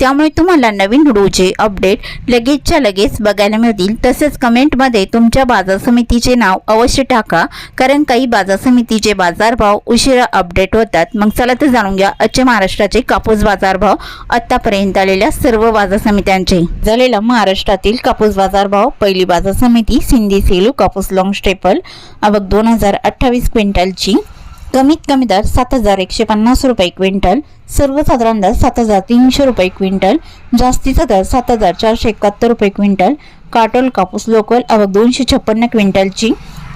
त्यामुळे तुम्हाला नवीन व्हिडिओचे अपडेट लगेचच्या लगेच बघायला मिळतील. तसेच कमेंटमध्ये तुमच्या बाजार समितीचे नाव अवश्य टाका कारण काही बाजार समितीचे बाजारभाव उशिरा अपडेट होतात. मग चला तर जाणून घ्या आजचे महाराष्ट्राचे कापूस बाजारभाव आतापर्यंत आलेल्या सर्व बाजार समित्यांचे. झालेला महाराष्ट्रातील कापूस बाजारभाव पहिली बाजार समिती सिंधी सेलू कापूस लॉंग स्टेपल आवक दोन हजार अठ्ठावीस क्विंटलची. कमीत कमी दर सात हजार एकशे पन्नास रुपये क्विंटल सर्वसाधारण दर सात हजार तीनशे रुपये क्विंटल जास्तीचा दर सात हजार चारशे एकाहत्तर रुपये क्विंटल काटोल कापूस लोकल आवक दोनशे छप्पन्न क्विंटलची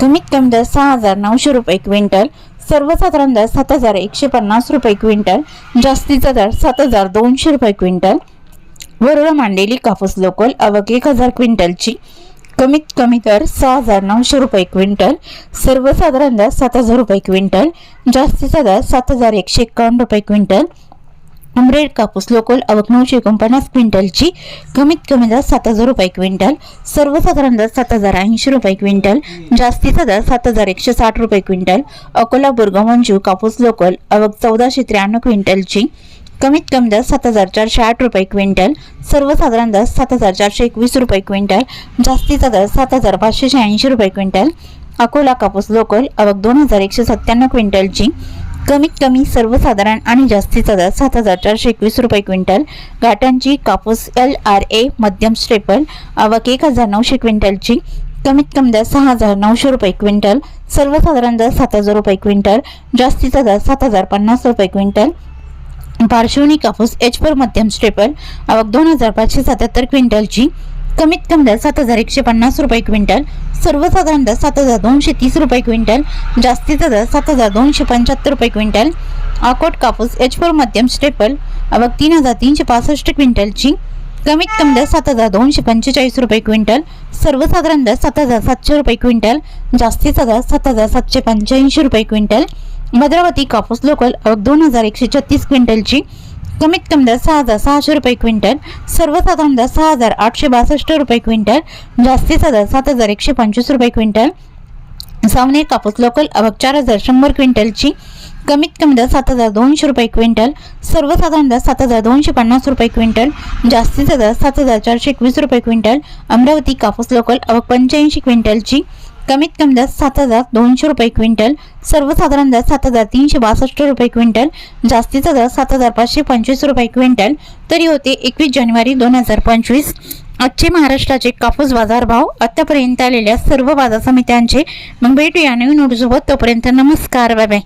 कमीत कमी दर सहा हजार नऊशे रुपये क्विंटल सर्वसाधारण दर सात हजार एकशे पन्नास रुपये क्विंटल जास्तीचा दर सात हजार दोनशे रुपये क्विंटल वरुड मांडेली कापूस लोकल आवक एक हजार क्विंटलची कमीत कमी दर सहा हजार नऊशे रुपये क्विंटल सर्वसाधारण दर सात हजार रुपये क्विंटल जास्तीचा दर सात हजार एकशे एकावन्न रुपये क्विंटल. अमरेड कापूस लोकल आवक नऊशे एकोणपन्नास क्विंटलची कमीत कमी दर सात हजार रुपये क्विंटल सर्वसाधारण दर सात हजार ऐंशी रुपये क्विंटल जास्तीचा दर सात हजार एकशे साठ रुपये क्विंटल. अकोला बुरगमंजू कापूस लोकल आवक चौदाशे त्र्याण्णव क्विंटलची कमीत कमी दर सात हजार चारशे आठ रुपये क्विंटल सर्वसाधारण दर सात हजार चारशे एकवीस रुपये क्विंटल जास्तीचा दर सात हजार पाचशे शहाऐंशी रुपये क्विंटल अकोला कापूस लोकल अवक दोन हजार एकशे सत्त्याण्णव क्विंटलची कमीत कमी सर्वसाधारण आणि जास्तीचा दर सात हजार चारशे एकवीस रुपये क्विंटल घाटांची कापूस एल आर ए मध्यम स्टेपल आवक एक हजार नऊशे क्विंटलची कमीत कमी दर सहा हजार नऊशे रुपये क्विंटल सर्वसाधारण दर सात हजार रुपये क्विंटल जास्तीचा दर सात हजार पन्नास रुपये क्विंटल पार्श्वनी कापूस एच फोर मध्यम स्टेपल आवक दोन हजार पाचशे सत्याहत्तर क्विंटलची कमीत कमी दर सात हजार एकशे पन्नास रुपये क्विंटल सर्वसाधारण दर सात हजार दोनशे तीस रुपये क्विंटल जास्तीचा दर सात हजार दोनशे पंच्याहत्तर रुपये क्विंटल आकोट कापूस एच फोर मध्यम स्टेपल आवक तीन हजार तीनशे पासष्ट क्विंटलची कमीत कमी दर सात हजार दोनशे पंचेचाळीस रुपये क्विंटल सर्वसाधारण दर सात हजार सातशे रुपये क्विंटल जास्तीचा दर सात हजार सातशे पंच्याऐंशी रुपये क्विंटल भद्रावती कापूस लोकल दोन हजार एकशे छत्तीस क्विंटलची. कमीत कमी दर सहा हजार सहाशे रुपये क्विंटल. सर्वसाधारण दर सहा हजार आठशे बासष्ट रुपये क्विंटल. जास्तीचा दर सात हजार एकशे पंचवीस रुपये क्विंटल. सावनेर कापूस लोकल अवघ चार हजार शंभर क्विंटलची. कमीत कमी दर सात हजार दोनशे रुपये क्विंटल. सर्वसाधारण दर सात हजार दोनशे पन्नास रुपये क्विंटल. जास्तीचा दर सात हजार चारशे एकवीस रुपये क्विंटल. अमरावती कापूस लोकल अवघ पंच्याऐंशी क्विंटलची. कमीत कमी दर सात हजार दोनशे रुपये क्विंटल सर्वसाधारण दर सात हजार तीनशे बासष्ट रुपये क्विंटल जास्तीचा दर सात हजार पाचशे पंचवीस रुपये क्विंटल. तरी होते एकवीस जानेवारी दोन हजार पंचवीस. आजचे महाराष्ट्राचे कापूस बाजार भाव आतापर्यंत आलेल्या सर्व बाजार समित्यांचे. मग भेटूया नवीन नोटसोबत तोपर्यंत नमस्कार बाय बाय.